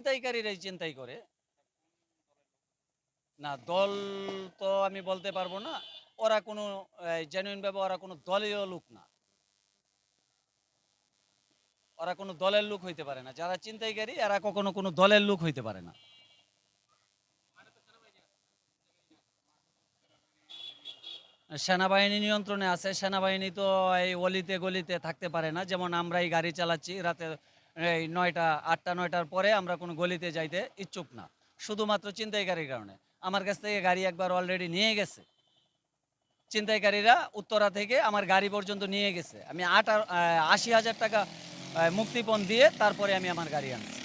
ছিনতাইকারীরাই চিন্তাই করে। না, দল তো আমি বলতে পারব না। ওরা কোনো জেনুইন ভাবে ওরা কোনো দলীয় লোক না। ওরা কোনো দলের লোক হইতে পারে না। যারা চিন্তাইকারী এরা কখনো কোনো দলের লোক হইতে পারে না। সেনাবাহিনী নিয়ন্ত্রণে আছে। সেনাবাহিনী তো এই অলিতে গলিতে থাকতে পারে না। যেমন আমরা এই গাড়ি চালাচ্ছি, রাতে এই নয়টা, আটটা, নয়টার পরে আমরা কোনো গলিতে যাইতে ইচ্ছুক না। শুধুমাত্র চিন্তাইকারীর কারণে। আমার কাছ থেকে গাড়ি একবার অলরেডি নিয়ে গেছে। চিন্তাইকারীরা উত্তরা থেকে আমার গাড়ি পর্যন্ত নিয়ে গেছে। আমি আট আশি হাজার টাকা মুক্তিপণ দিয়ে তারপরে আমি আমার গাড়ি আনছি।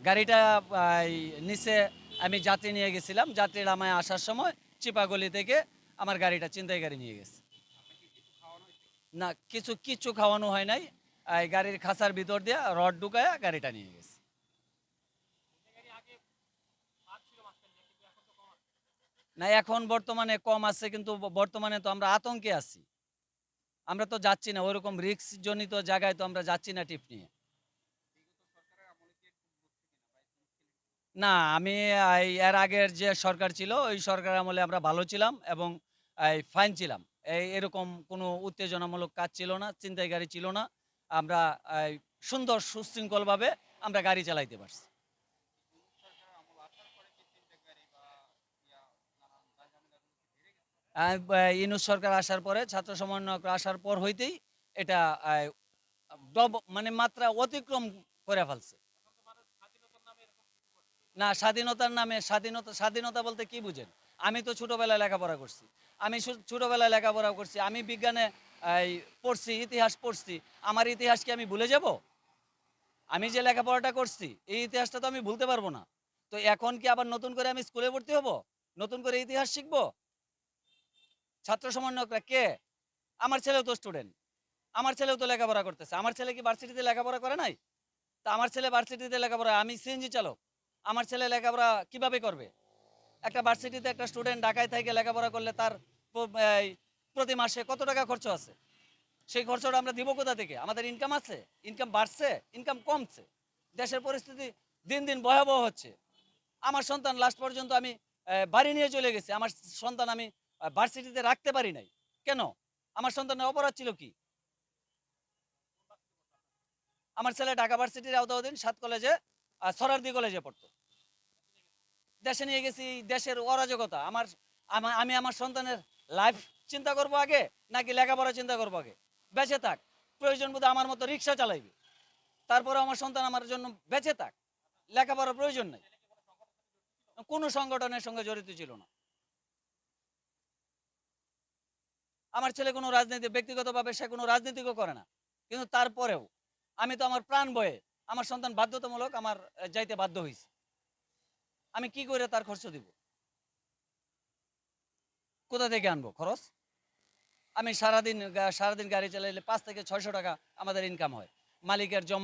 গাড়িটা নিচে আমি যাত্রী নিয়ে গেছিলাম। যাত্রীরা আমায় আসার সময় চিপাগলি থেকে আমার গাড়িটা চিন্তাই গাড়ি নিয়ে গেছে। না, কিছু কিচ্ছু খাওয়ানো হয় নাই। এই গাড়ির খাঁচার ভিতর দিয়ে রড ঢুকায়া গাড়িটা নিয়ে গেছে। না, এখন বর্তমানে কম আছে, কিন্তু বর্তমানে তো আমরা আতঙ্কে আছি। আমরা তো যাচ্ছি না ওইরকম রিক্স জনিত জায়গায় তো আমরা যাচ্ছি না টিপ নিয়ে। না, আমি এর আগের যে সরকার ছিল, ওই সরকার আমলে আমরা ভালো ছিলাম এবং ফাইন ছিলাম। এই, এরকম কোনো উত্তেজনামূলক কাজ ছিল না চিন্তাই গাড়ি ছিল না। আমরা সুন্দর সুশৃঙ্খলভাবে আমরা গাড়ি চালাইতে পারছি। ব- সরকার আসার পরে, ছাত্র সমন্বয়ক আসার পর হইতেই এটা ডব মানে মাত্রা অতিক্রম করে ফেলছে। না, স্বাধীনতার নামে, স্বাধীনতা স্বাধীনতা বলতে কি বুঝেন? আমি তো ছোটবেলায় লেখাপড়া করছি। আমি ছোটবেলায় লেখাপড়া করছি। আমি বিজ্ঞানে পড়ছি, ইতিহাস পড়ছি। আমার ইতিহাস কি আমি ভুলে যাব? আমি যে লেখাপড়াটা করছি, এই ইতিহাসটা তো আমি ভুলতে পারব না। তো এখন কি আবার নতুন করে আমি স্কুলে ভর্তি হব? নতুন করে ইতিহাস শিখব? ছাত্র সমন্বয়করা কে? আমার ছেলেও তো স্টুডেন্ট আমার ছেলেও তো লেখাপড়া করতেছে। আমার ছেলে কি ভার্সিটিতে লেখাপড়া করে নাই? তা আমার ছেলে ভার্সিটিতে লেখাপড়া, আমি সিএনজি চালক। আমার ছেলে লেখাপড়া কীভাবে করবে? একটা ভার্সিটিতে একটা স্টুডেন্ট ঢাকায় থেকে লেখাপড়া করলে তার প্রতি মাসে কত টাকা খরচ আছে? সেই খরচটা আমরা দিব কোথা থেকে? আমাদের ইনকাম আছে ইনকাম বাড়ছে ইনকাম কমছে। দেশের পরিস্থিতি দিন দিন ভয়াবহ হচ্ছে। আমার সন্তান লাস্ট পর্যন্ত আমি বাড়ি নিয়ে চলে গেছি। আমার সন্তান আমি ভার্সিটিতে রাখতে পারি নাই। কেন? আমার সন্তানের অপরাধ ছিল কি? আমার ছেলে ঢাকা ভার্সিটির আওতাধীন সাত কলেজে সরারদি কলেজে পড়তো। দেশে নিয়ে গেছি দেশের অরাজকতা। আমার, আমি আমার সন্তানের লাইফ চিন্তা করব আগে, নাকি লেখাপড়া চিন্তা করব আগে? বেঁচে থাক। প্রয়োজন বোধ আমার মতো রিক্সা চালাইবে। তারপরে আমার সন্তান আমার জন্য বেঁচে থাক। লেখাপড়ার প্রয়োজন নেই। কোনো সংগঠনের সঙ্গে জড়িত ছিল না। আমার ছেলে কোনো রাজনীতি, ব্যক্তিগতভাবে সে কোনো রাজনীতিও করে না। কিন্তু তারপরেও আমি তো আমার প্রাণ বয়ে আমার সন্তান বাধ্যতামূলক আমার যাইতে বাধ্য হয়েছে আমি কি করে তার খরচ দিব? কোথা থেকে আনব খরচ? আমি সারাদিন সারাদিন গাড়ি চালাইলে পাঁচ থেকে ছয়শো টাকা আমাদের ইনকাম হয়। মালিকের জমা